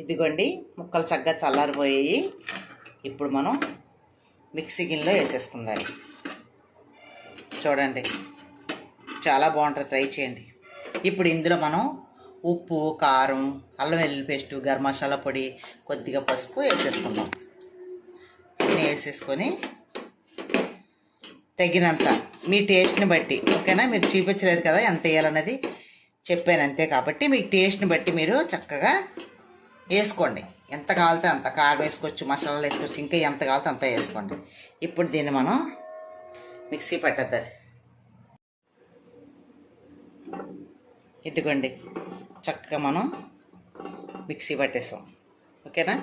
ఇదిగోండి ముక్కలు చక్కగా చల్లారిపోయాయి. ఇప్పుడు మనం మిక్సీ గిన్నెలో వేసేసుకుందాం. చూడండి చాలా బాగుంటుంది. ట్రై చేయండి. ఇప్పుడు ఇందులో మనం ఉప్పు కారం అల్లం వెల్లుల్లి పేస్టు గరం మసాలా పొడి కొద్దిగా పసుపు వేసేసుకుందాం. అన్నీ వేసేసుకొని తగినంత మీ టేస్ట్ని బట్టి ఓకేనా? మీరు చూపించలేదు కదా ఎంత వేయాలన్నది చెప్పాను అంతే కాబట్టి మీ టేస్ట్ని బట్టి మీరు చక్కగా వేసుకోండి. ఎంత కావాలితే అంత. కారం వేసుకోవచ్చు మసాలాలు వేసుకోవచ్చు ఇంకా ఎంత కావాలితే అంత వేసుకోండి. ఇప్పుడు దీన్ని మనం మిక్సీ పట్టద్దాలి ఇదిగోండి. చక్కగా మనం మిక్సీ పట్టేసాం. ఓకేనా?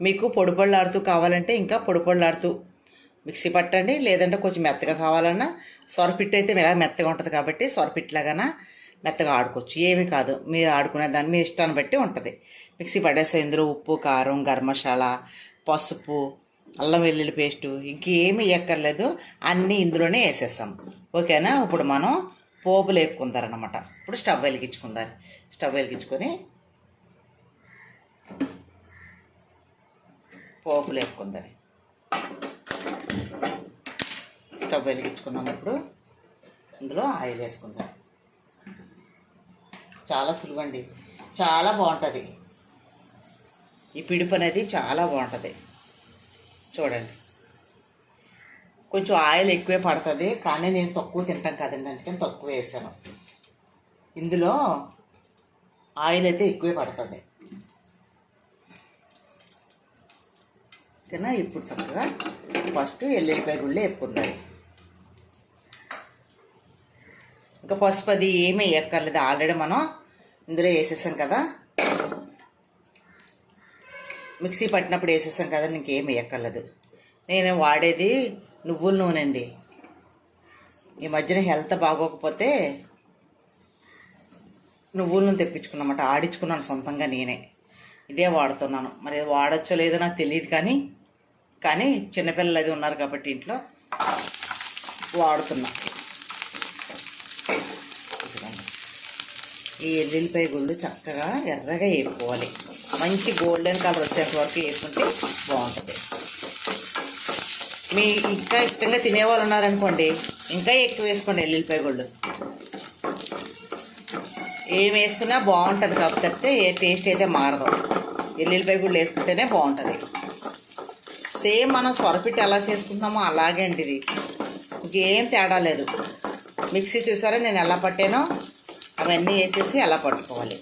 మీకు పొడి పొళ్ళాడుతూ కావాలంటే ఇంకా పొడి పొళ్ళాడుతూ మిక్సీ పట్టండి. లేదంటే కొంచెం మెత్తగా కావాలన్నా సొరపిట్టు అయితే ఇలా మెత్తగా ఉంటుంది కాబట్టి సొరపిట్లాగాన మెత్తగా ఆడుకోవచ్చు. ఏమీ కాదు. మీరు ఆడుకునే దాన్ని మీ ఇష్టాన్ని బట్టి ఉంటుంది. మిక్సీ పడేస్తే ఇందులో ఉప్పు కారం గరం మసాలా పసుపు అల్లం వెల్లుల్లి పేస్టు ఇంకేమీ ఎక్కర్లేదు. అన్నీ ఇందులోనే వేసేస్తాం. ఓకేనా? ఇప్పుడు మనం పోపులు లేపుకుందారనమాట ఇప్పుడు స్టవ్ వెలిగించుకుందారు. స్టవ్ వెలిగించుకొని పోపులు లేపుకుందారు. స్టవ్ వెలిగించుకున్నాం ఇప్పుడు. ఇందులో ఆయిల్ వేసుకుందాం. చాలా సులువండి. చాలా బాగుంటుంది. ఈ పిడుపు అనేది చాలా బాగుంటుంది. చూడండి. కొంచెం ఆయిల్ ఎక్కువే పడుతుంది కానీ నేను తక్కువ తింటాం కదండి అందుకని తక్కువ వేసాను. ఇందులో ఆయిల్ అయితే ఎక్కువే పడుతుంది. ఓకేనా? ఇప్పుడు చక్కగా ఫస్ట్ ఎల్లుల్లిపాయ గుళ్ళు వేపుకుందాం. ఇంకా పసుపు అది ఏమీ వేయక్కర్లేదు. ఆల్రెడీ మనం ఇందులో వేసేసాం కదా. మిక్సీ పట్టినప్పుడు వేసేసాం కదా ఇంకేం వేయక్కర్లేదు. నేను వాడేది నువ్వుల నూనె అండి. ఈ మధ్యన హెల్త్ బాగోకపోతే నువ్వుల నూనె తెప్పించుకున్నమాట. ఆడించుకున్నాను సొంతంగా నేనే. ఇదే వాడుతున్నాను. మరి వాడచ్చో లేదో నాకు తెలియదు కానీ కానీ చిన్నపిల్లలు అది ఉన్నారు కాబట్టి ఇంట్లో వాడుతున్నా ఇదిగోండి. ఈ ఎల్లుల్లిపాయ గుళ్ళు చక్కగా ఎర్రగా వేపుకోవాలి. మంచి గోల్డెన్ కలర్ వచ్చేంత వరకు వేసుకుంటే బాగుంటుంది. మీ ఇంకా ఇష్టంగా తినేవాళ్ళు ఉన్నారనుకోండి ఇంకా ఎక్కువ వేసుకోండి ఎల్లుల్లిపాయ గుళ్ళు. ఏం వేసుకున్నా బాగుంటుంది కాకపోతే ఏ టేస్ట్ అయితే మారదు. ఎల్లుల్లిపాయ గుళ్ళు వేసుకుంటేనే బాగుంటుంది. సేమ్ మనం సొరపిట్టి ఎలా చేసుకుంటున్నామో అలాగే అండి ఇది. ఇంకేం తేడా లేదు. మిక్సీ చూసారా నేను ఎలా పట్టానో? అవన్నీ వేసేసి అలా పట్టుకోవాలి